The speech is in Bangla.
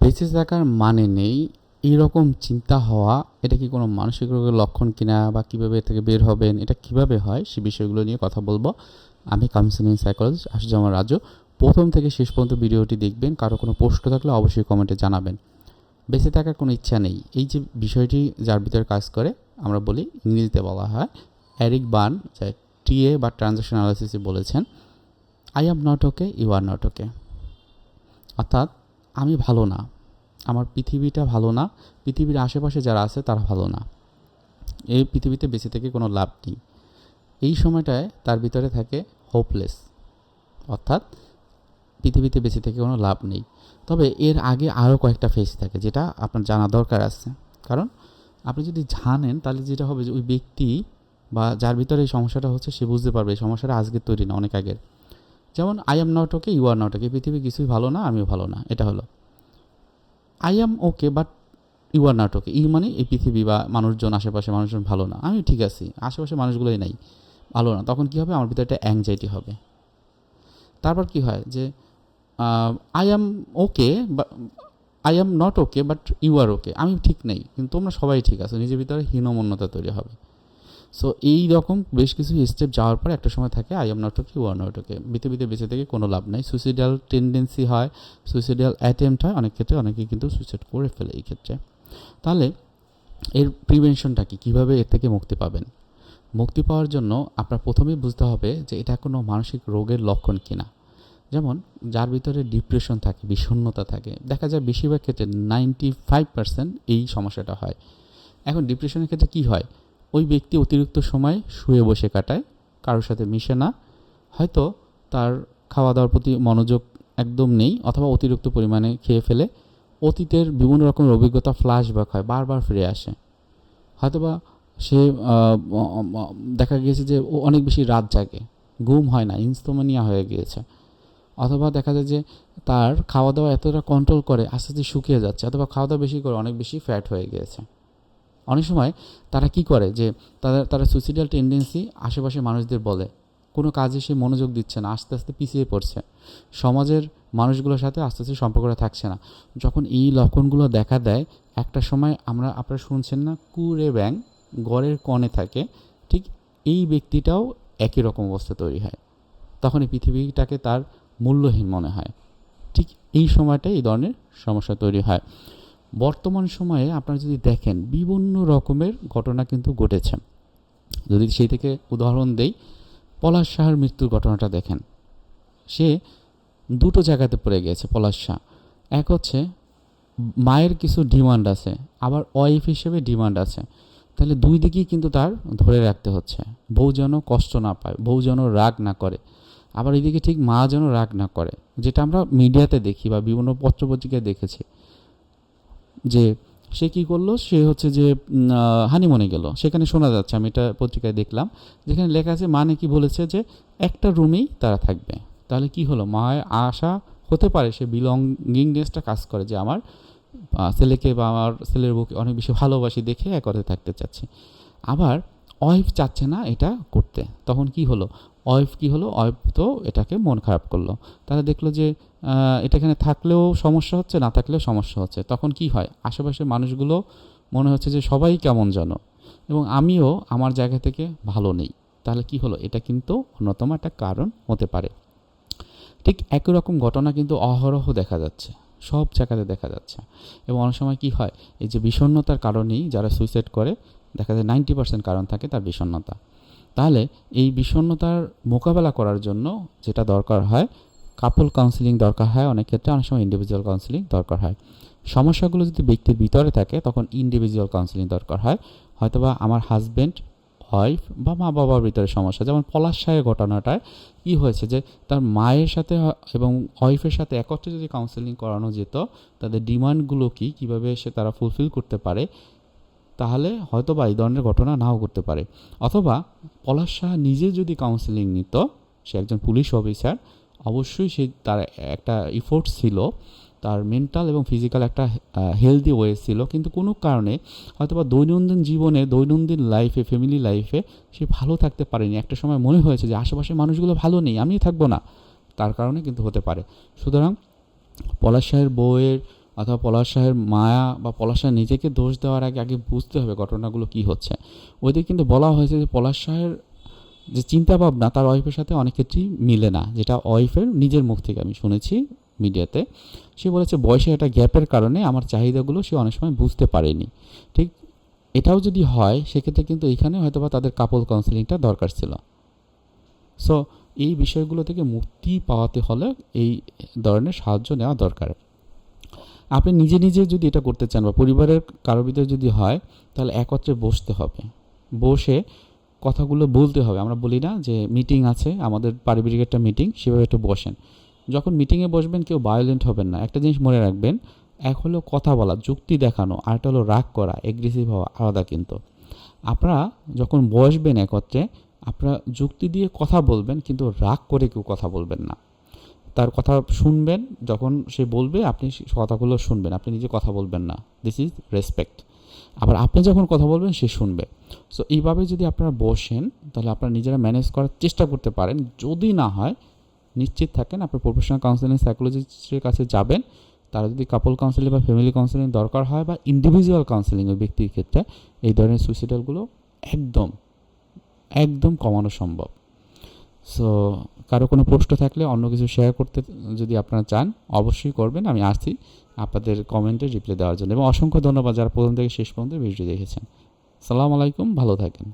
বেঁচে থাকার মানে নেই। এইরকম চিন্তা হওয়া, এটা কি কোনো মানসিক রোগের লক্ষণ কিনা বা কীভাবে থেকে বের হবেন, এটা কীভাবে হয়, সে বিষয়গুলো নিয়ে কথা বলব। আমি কাউন্সিলিং সাইকোলজিস্ট আশুজামা রাজু। প্রথম থেকে শেষ পর্যন্ত ভিডিওটি দেখবেন, কারও কোনো প্রশ্ন থাকলে অবশ্যই কমেন্টে জানাবেন। বেঁচে থাকার কোনো ইচ্ছা নেই। এই যে বিষয়টি যার ভিতরে কাজ করে, আমরা বলি ইংরেজিতে বলা হয় অ্যারিক বার্ন যা টিএ বা ট্রানজাকশন অ্যানালিসিসে বলেছেন I am not okay you are not okay অর্থাৎ আমি ভালো না। আমার পৃথিবীটা ভালো না। পৃথিবীর আশেপাশে যারা আছে তারা ভালো না। এই পৃথিবীতে বেঁচে থেকে কোনো লাভ নেই। এই সময়টায় তার ভিতরে থাকে হোপলেস অর্থাৎ পৃথিবীতে বেঁচে থেকে কোনো লাভ নেই। তবে এর আগে আরও কয়েকটা ফেজ থাকে যেটা আপনার জানা দরকার আছে। কারণ আপনি যদি জানেন তাহলে যেটা হবে যে ওই ব্যক্তি বা যার ভিতরে এই সমস্যাটা হচ্ছে সে বুঝতে পারবে। এই সমস্যাটা আজকের তৈরি না, অনেক আগের। যেমন I am not okay you are not okay পৃথিবী কিছুই ভালো না, আমিও ভালো না। এটা হলো। I am okay but you are not okay you মানে এই পৃথিবী বা মানুষজন, আশেপাশে মানুষজন ভালো না। আমি ঠিক আছি, আশেপাশে মানুষগুলোই নাই, ভালো না। তখন কী হবে? আমার ভিতরে একটা অ্যাংজাইটি হবে। তারপর কি হয়? যে আই অ্যাম ওকে বা I am not okay but you are okay আমি ঠিক নেই, কিন্তু তোমরা সবাই ঠিক আছো। নিজের ভিতরে হীনমন্যতা তৈরি হবে। সো এই রকম বেশ কিছু স্টেপ যাওয়ার পর একটা সময় থাকে I am not okay are not okay পৃথিবীতে বেঁচে থেকে কোনো লাভ নাই। সুইসাইডাল টেন্ডেন্সি হয় সুইসাইডাল অ্যাটেম্পট হয়, অনেক ক্ষেত্রে অনেকে কিন্তু সুইসাইড করে ফেলে এই ক্ষেত্রে। তাহলে, এর প্রিভেনশনটা কি? কীভাবে এর থেকে মুক্তি পাবেন? মুক্তি পাওয়ার জন্য আপনার প্রথমেই বুঝতে হবে যে এটা কোনো মানসিক রোগের লক্ষণ কিনা। যেমন, যার ভিতরে ডিপ্রেশন থাকে, বিষণ্ণতা থাকে, দেখা যায় বেশিরভাগ ক্ষেত্রে নাইনটি ফাইভ পার্সেন্ট এই সমস্যাটা হয়। এখন ডিপ্রেশনের ক্ষেত্রে কি হয়? ওই ব্যক্তি অতিরিক্ত সময় শুয়ে বসে কাটায়, কারোর সাথে মিশে না। হয়তো তার খাওয়া দাওয়ার প্রতি মনোযোগ একদম নেই অথবা অতিরিক্ত পরিমাণে খেয়ে ফেলে। অতীতের বিভিন্ন রকমের অভিজ্ঞতা ফ্ল্যাশব্যাক হয়, বারবার ফিরে আসে। হয়তোবা সে দেখা গিয়েছে যে ও অনেক বেশি রাত জাগে, ঘুম হয় না ইনস্তোমানিয়া হয়ে গিয়েছে। অথবা দেখা যায় যে তার খাওয়া দাওয়া এতটা কন্ট্রোল করে, আস্তে আস্তে শুকিয়ে যাচ্ছে, অথবা খাওয়া দাওয়া বেশি করে অনেক বেশি ফ্যাট হয়ে গিয়েছে। অনেক সময় তারা কি করে যে তাদের, তারা সুইসাইডাল টেন্ডেন্সি আশেপাশে মানুষদের বলে। কোনো কাজে সে মনোযোগ দিচ্ছে না, আস্তে আস্তে পিছিয়ে পড়ছে। সমাজের মানুষগুলোর সাথে আস্তে আস্তে সম্পর্কটা থাকছে না। যখন এই লক্ষণগুলো দেখা দেয়, একটা সময় আমরা, আপনারা শুনছেন না কুরে ব্যাং গড়ের কণে থাকে, ঠিক এই ব্যক্তিটাও একই রকম অবস্থা তৈরি হয়। তখন এই পৃথিবীটাকে তার মূল্যহীন মনে হয়। ঠিক এই সময়টাই এই ধরনের সমস্যা তৈরি হয়। বর্তমান সময়ে আপনারা যদি দেখেন বিভিন্ন রকমের ঘটনা কিন্তু ঘটেছে। যদি সেই থেকে উদাহরণ দেই, পলাশ শাহর মৃত্যুর ঘটনাটা দেখেন। সে দুটো জায়গাতে পড়ে গিয়েছে, পলাশ শাহ। এক হচ্ছে, মায়ের কিছু ডিমান্ড আছে, আবার ওয়াইফ হিসেবে ডিমান্ড আছে। তাহলে দুই দিকেই কিন্তু তার ধরে রাখতে হচ্ছে। বউ যেন কষ্ট না পায়, বউ যেন রাগ না করে। আবার এদিকে ঠিক মা যেন রাগ না করে, যেটা আমরা মিডিয়াতে দেখি বা বিভিন্ন পত্রপত্রিকায় দেখেছি। যে সে কি করল? সে হচ্ছে যে হানিমনে গেল। সেখানে শোনা যাচ্ছে, আমি এটা পত্রিকায় দেখলাম, যেখানে লেখা আছে, মা নাকি বলেছে যে, একটা রুমেই তারা থাকবে। তাহলে কি হলো? মায়ের আশা হতে পারে সে বিলঙ্গিংনেসটা কাজ করে যে, আমার ছেলেকে বা আমার ছেলের বউকে অনেক বেশি ভালোবাসি দেখে একরে থাকতে চাচ্ছি। আবার, ওয়াইফ চাচ্ছে না এটা করতে। তখন কি হলো? ওয়াইফ কি হলো? ওয়াইফ তো এটাকে মন খারাপ করল। তারা দেখল যে এটা এখানে থাকলেও সমস্যা হচ্ছে, না থাকলেও সমস্যা হচ্ছে। তখন কি হয়? আশেপাশের মানুষগুলো মনে হচ্ছে যে, সবাই কেমন যেন। এবং আমিও আমার জায়গা থেকে ভালো নেই। তাহলে কি হলো? এটা কিন্তু অন্যতম একটা কারণ হতে পারে। ঠিক একই রকম ঘটনা কিন্তু অহরহ দেখা যাচ্ছে। সব জায়গাতে দেখা যাচ্ছে। এবং অনেক সময় কি হয়? এই যে বিষণ্ণতার কারণেই যারা সুইসাইড করে, দেখা যায় নাইনটি পার্সেন্ট কারণ থাকে তার বিষণ্ণতা। তাহলে এই বিষণ্ণতার মোকাবেলা করার জন্য যেটা দরকার হয় কাপল কাউন্সিলিং দরকার হয়, অনেক ক্ষেত্রে অনেক সময় ইন্ডিভিজুয়াল কাউন্সিলিং দরকার হয়। সমস্যাগুলো যদি ব্যক্তির ভিতরে থাকে, তখন ইন্ডিভিজুয়াল কাউন্সিলিং দরকার হয়। হয়তোবা আমার হাজব্যান্ড ওয়াইফ বা মা বাবার ভিতরে সমস্যা, যেমন পলাশ সাহের ঘটনাটায় কী হয়েছে যে, তার মায়ের সাথে এবং ওয়াইফের সাথে একত্রে যদি কাউন্সেলিং করানো যেত, তাদের ডিমান্ডগুলো কী? কীভাবে সে তারা ফুলফিল করতে পারে? তাহলে হয়তো বা এই ধরনের ঘটনা নাও করতে পারে। অথবা পলাশ শাহ নিজে যদি কাউন্সেলিং নিত, সে একজন পুলিশ অফিসার অবশ্যই সে তার একটা ইফোর্ট ছিল, তার মেন্টাল এবং ফিজিক্যাল একটা হেলদি ওয়ে ছিল। কিন্তু কোনো কারণে হয়তো বা দৈনন্দিন জীবনে, দৈনন্দিন লাইফে ফ্যামিলি লাইফে সে ভালো থাকতে পারেনি। একটা সময় মনে হয়েছে যে আশেপাশের মানুষগুলো ভালো নেই আমি থাকব না। তার কারণে কিন্তু হতে পারে। সুতরাং পলাশ শাহের বউয়ের অথবা পলাশ শাহের মায়া বা পলাশ শাহ নিজেকে দোষ দেওয়ার আগে আগে বুঝতে হবে ঘটনাগুলো কি হচ্ছে। ওইদিকে কিন্তু বলা হয়েছে যে পলাশ শাহের যে চিন্তা ভাবনা তার ওয়াইফের সাথে অনেক ক্ষেত্রেই মিলে না। যেটা ওয়াইফের নিজের মুখ থেকে আমি শুনেছি মিডিয়াতে। সে বলেছে, বয়সে একটা গ্যাপের কারণে আমার চাহিদাগুলো সে অনেক সময় বুঝতে পারেনি। ঠিক এটাও যদি হয়, সেক্ষেত্রে কিন্তু এখানে হয়তোবা তাদের কাপল কাউন্সেলিংটা দরকার ছিল। সো এই বিষয়গুলো থেকে মুক্তি পাওয়াতে হলে এই ধরনের সাহায্য নেওয়া দরকার। আপনি নিজে নিজে যদি এটা করতে চান বা পরিবারের কারও ভিতরে যদি হয়, তাহলে একত্রে বসতে হবে। বসে কথাগুলো বলতে হবে। আমরা বলি না যে মিটিং আছে, আমাদের পারিবারিক একটা মিটিং, সেভাবে একটু বসেন। যখন মিটিংয়ে বসবেন, কেউ ভায়োলেন্ট হবেন না। একটা জিনিস মনে রাখবেন, এক হলো কথা বলা, যুক্তি দেখানো আরেকটা হলো রাগ করা এগ্রেসিভ হওয়া, আলাদা কিন্তু। আপনারা যখন বসবেন একত্রে, আপনারা যুক্তি দিয়ে কথা বলবেন, কিন্তু রাগ করে কেউ কথা বলবেন না। তার কথা শুনবেন, যখন সে বলবে, আপনি কথাগুলো শুনবেন। আপনি নিজে কথা বলবেন না। দিস ইজ রেসপেক্ট আবার আপনি যখন কথা বলবেন, সে শুনবে। সো এইভাবে যদি আপনারা বসেন, তাহলে আপনারা নিজেরা ম্যানেজ করার চেষ্টা করতে পারেন। যদি না হয়, নিশ্চিত থাকেন আপনি প্রফেশনাল কাউন্সিলিং সাইকোলজিস্টের কাছে যাবেন। তারা যদি কাপল কাউন্সিলিং বা ফ্যামিলি কাউন্সিলিং দরকার হয় বা ইন্ডিভিজুয়াল কাউন্সিলিং ওই ব্যক্তির ক্ষেত্রে, এই ধরনের সুইসাইডালগুলো একদম একদম কমানো সম্ভব। সো কারও কোনো প্রশ্ন থাকলে অন্য কিছু শেয়ার করতে যদি আপনারা চান, অবশ্যই করবেন। আমি আসছি আপনাদের কমেন্টে রিপ্লাই দেওয়ার জন্য। এবং অসংখ্য ধন্যবাদ যারা প্রথম থেকে শেষ পর্যন্ত ভিডিও দেখেছেন। সালাম আলাইকুম, ভালো থাকেন।